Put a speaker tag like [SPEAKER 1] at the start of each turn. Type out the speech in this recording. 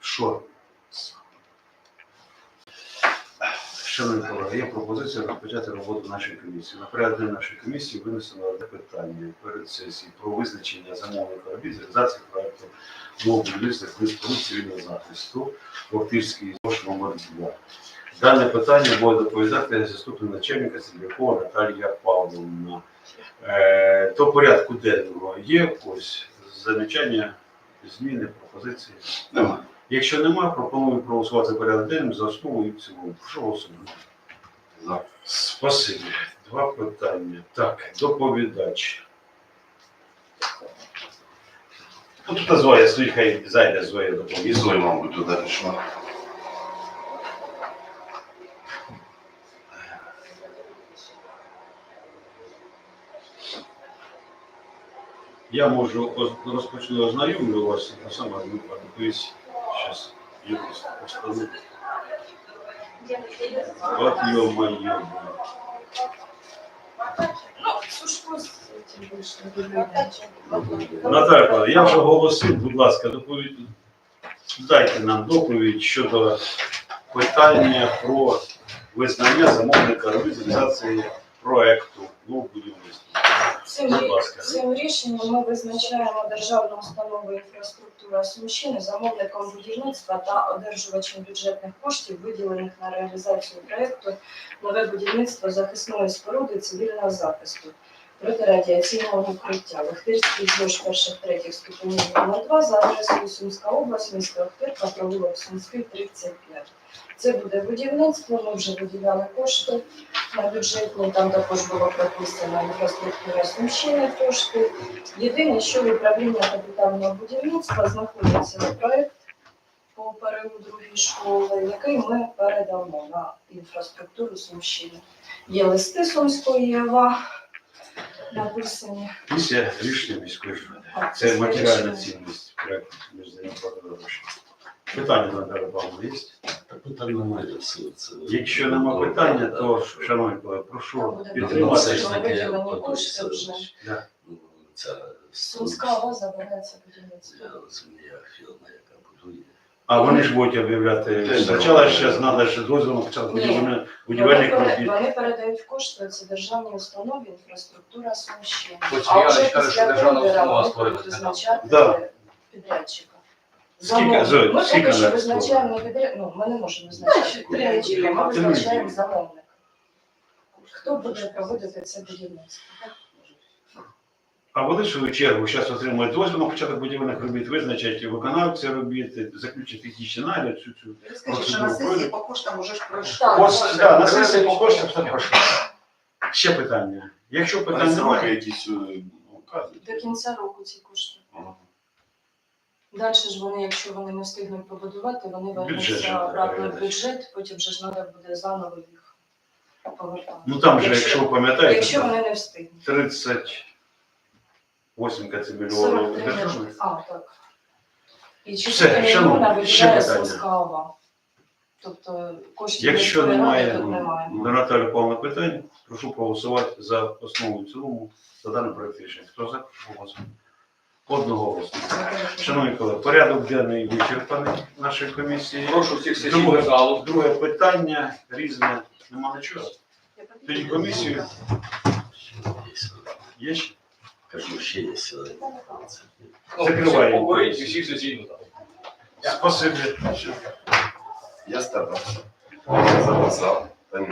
[SPEAKER 1] Що? Шановні колеги, є пропозиція розпочати роботу нашої комісії. На денний нашої комісії винесено одне питання перед сесією про визначення замовника робіт з реалізації проекту будівництва споруд цивільного захисту Охтирський ЗОЖ номер 2. Дане питання буде доповідати заступник начальника Сергіякова Наталія Павловна. Е, до порядку денного є ось замічання, зміни, пропозиції.
[SPEAKER 2] Нема.
[SPEAKER 1] Якщо немає, пропоную проголосувати порядок денним за основу і в цілому. Прошу голосувати.
[SPEAKER 2] За.
[SPEAKER 1] Спасибі. Два питання. Так, доповідач. Ну, тут Зоя, стоїть, хай зайде Зоя
[SPEAKER 2] І. Зоя, мабуть, туди пішла.
[SPEAKER 1] Я можу розпочну ознайомлю вас, а саме група доповість. Зараз юрист постановить. От.
[SPEAKER 3] Ну, виглядає.
[SPEAKER 1] Наталя я вже оголосив, будь ласка, доповідь. Дайте нам доповідь щодо питання про визнання замовника реалізації проекту ну, будівництва.
[SPEAKER 3] Цим,
[SPEAKER 1] Будь ласка.
[SPEAKER 3] цим рішенням ми визначаємо державну установу інфраструктура Сумщини замовником будівництва та одержувачем бюджетних коштів, виділених на реалізацію проєкту нове будівництво захисної споруди цивільного захисту протирадіаційного укриття. Охтирський ЗОЖ перших третіх ступенів номер 2 за адресою Сумська область, місто Охтирка, провулок Сумський, 35. Це буде будівництво, ми вже виділяли кошти на бюджетні, там також було прописано інфраструктура Сумщини кошти. Єдине, що управління капітального будівництва знаходиться проект по переу другої школи, який ми передамо на інфраструктуру Сумщини. Є листи Сумської ЄВА написані.
[SPEAKER 1] Після рішення міської ради. Це матеріальна цінність проекту між грошей. Питання Наталя Павловна є?
[SPEAKER 2] Питань немає. Це, це...
[SPEAKER 1] Якщо нема питання, то, шановні колеги, прошу
[SPEAKER 2] Ну,
[SPEAKER 1] підтримати.
[SPEAKER 2] все ж таки,
[SPEAKER 3] Виділені
[SPEAKER 2] от,
[SPEAKER 3] кошти
[SPEAKER 2] це,
[SPEAKER 3] вже.
[SPEAKER 1] Да.
[SPEAKER 2] ну, Ця
[SPEAKER 3] Сумська ОВА забереться будівництво.
[SPEAKER 2] Я розумію, фірма, яка будує.
[SPEAKER 1] А вони ж будуть об'являти. Спочатку ще треба ще дозволу почати
[SPEAKER 3] Ні.
[SPEAKER 1] будівельне-
[SPEAKER 3] Вони,
[SPEAKER 1] робіт.
[SPEAKER 3] вони передають кошти, це державні установи, інфраструктура Сумщини. А
[SPEAKER 4] я
[SPEAKER 3] вже
[SPEAKER 4] кажу, що
[SPEAKER 3] після
[SPEAKER 4] державна
[SPEAKER 3] тендера
[SPEAKER 4] установа
[SPEAKER 3] будуть визначати
[SPEAKER 1] Да.
[SPEAKER 3] підрядчика.
[SPEAKER 1] Скільки,
[SPEAKER 3] Замовник.
[SPEAKER 1] Зоя,
[SPEAKER 3] Ми
[SPEAKER 1] скільки
[SPEAKER 3] поки що
[SPEAKER 1] вона
[SPEAKER 3] визначаємо не підряд... ну, ми не можемо визначати підрядчика, ми визначаємо
[SPEAKER 1] мені.
[SPEAKER 3] замовника. Хто буде проводити це будівництво?
[SPEAKER 1] А вони, в свою чергу, зараз отримують дозвіл на початок будівельних робіт, визначать виконавця робіт, заключать технічний нагляд, цю цю.
[SPEAKER 5] Скажіть, що на сесії по коштам уже ж пройшло.
[SPEAKER 3] Так.
[SPEAKER 1] Ось, да, на сесії по коштам все пройшло. Ще питання. Якщо питань немає,
[SPEAKER 2] якісь е.
[SPEAKER 3] До кінця року ці кошти.
[SPEAKER 2] Ага.
[SPEAKER 3] Далі ж вони, якщо вони не встигнуть побудувати, вони
[SPEAKER 1] Бюджет
[SPEAKER 3] вернуться обратно в бюджет, потім же ж треба буде заново їх повертати.
[SPEAKER 1] ну там же, якщо ви пам'ятаєте,
[SPEAKER 3] якщо вони не встигнуть.
[SPEAKER 1] 38 це мільйонів
[SPEAKER 3] 43
[SPEAKER 1] державних.
[SPEAKER 3] А, так. І
[SPEAKER 1] Все,
[SPEAKER 3] 4
[SPEAKER 1] шановні,
[SPEAKER 3] мільйона
[SPEAKER 1] ще
[SPEAKER 3] виділяє
[SPEAKER 1] питання.
[SPEAKER 3] Сумська Тобто коштів
[SPEAKER 1] Якщо
[SPEAKER 3] міської ради
[SPEAKER 1] немає,
[SPEAKER 3] тут немає.
[SPEAKER 1] До Наталі Павловна питань, прошу проголосувати за основу і в цілому за даний проект рішення. Хто за, прошу голосувати. Одного голосу. Шановні колеги, порядок денний вичерпаний нашої комісії.
[SPEAKER 4] Прошу всіх
[SPEAKER 1] Друге,
[SPEAKER 4] залу.
[SPEAKER 1] друге питання різне. Нема нічого. Тоді комісію є
[SPEAKER 2] ще? Є сили.
[SPEAKER 1] Закриваємо.
[SPEAKER 4] Поговоріть всіх сесійних залу.
[SPEAKER 1] Спасибі.
[SPEAKER 2] Я старався. Я записав. Та ні.